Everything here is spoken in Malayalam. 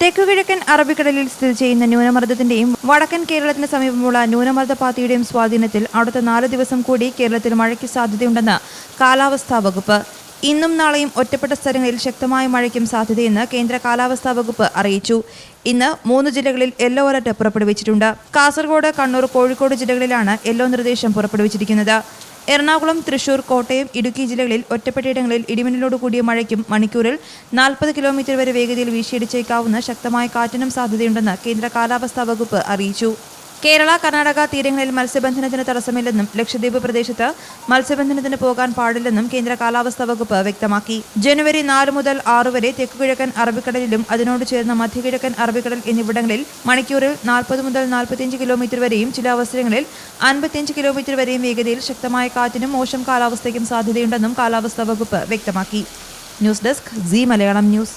തെക്കുകിഴക്കൻ അറബിക്കടലിൽ സ്ഥിതി ചെയ്യുന്ന ന്യൂനമർദ്ദത്തിന്റെയും വടക്കൻ കേരളത്തിന് സമീപമുള്ള ന്യൂനമർദ്ദ പാതയുടെയും സ്വാധീനത്തിൽ അടുത്ത നാല് ദിവസം കൂടി കേരളത്തിൽ മഴയ്ക്ക് സാധ്യതയുണ്ടെന്ന് കാലാവസ്ഥാ വകുപ്പ്. ഇന്നും നാളെയും ഒറ്റപ്പെട്ട സ്ഥലങ്ങളിൽ ശക്തമായ മഴയ്ക്കും സാധ്യതയെന്ന് കേന്ദ്ര കാലാവസ്ഥാ വകുപ്പ് അറിയിച്ചു. ഇന്ന് മൂന്ന് ജില്ലകളിൽ യെല്ലോ അലർട്ട് പുറപ്പെടുവിച്ചിട്ടുണ്ട്. കാസർഗോഡ് കണ്ണൂർ കോഴിക്കോട് ജില്ലകളിലാണ് യെല്ലോ നിർദ്ദേശം പുറപ്പെടുവിച്ചിരിക്കുന്നത്. എറണാകുളം തൃശൂർ കോട്ടയം ഇടുക്കി ജില്ലകളിൽ ഒറ്റപ്പെട്ടയിടങ്ങളിൽ ഇടിമിന്നലോട് കൂടിയ മഴയ്ക്കും മണിക്കൂറിൽ നാൽപ്പത് കിലോമീറ്റർ വരെ വേഗതയിൽ വീശിയടിച്ചേക്കാവുന്ന ശക്തമായ കാറ്റിനും സാധ്യതയുണ്ടെന്ന് കേന്ദ്ര കാലാവസ്ഥാ വകുപ്പ് അറിയിച്ചു. കേരള കർണാടക തീരങ്ങളിൽ മത്സ്യബന്ധനത്തിന് തടസ്സമില്ലെന്നും ലക്ഷദ്വീപ് പ്രദേശത്ത് മത്സ്യബന്ധനത്തിന് പോകാൻ പാടില്ലെന്നും കേന്ദ്ര കാലാവസ്ഥാ വകുപ്പ് വ്യക്തമാക്കി. ജനുവരി നാല് മുതൽ ആറ് വരെ തെക്കുകിഴക്കൻ അറബിക്കടലിലും അതിനോട് ചേർന്ന മധ്യകിഴക്കൻ അറബിക്കടൽ എന്നിവിടങ്ങളിൽ മണിക്കൂറിൽ നാൽപ്പത് മുതൽ നാൽപ്പത്തിയഞ്ച് കിലോമീറ്റർ വരെയും ചില അവസരങ്ങളിൽ അൻപത്തിയഞ്ച് കിലോമീറ്റർ വരെയും വേഗതയിൽ ശക്തമായ കാറ്റിനും മോശം കാലാവസ്ഥയ്ക്കും സാധ്യതയുണ്ടെന്നും കാലാവസ്ഥാ വകുപ്പ് വ്യക്തമാക്കി. News desk C Malayalam news.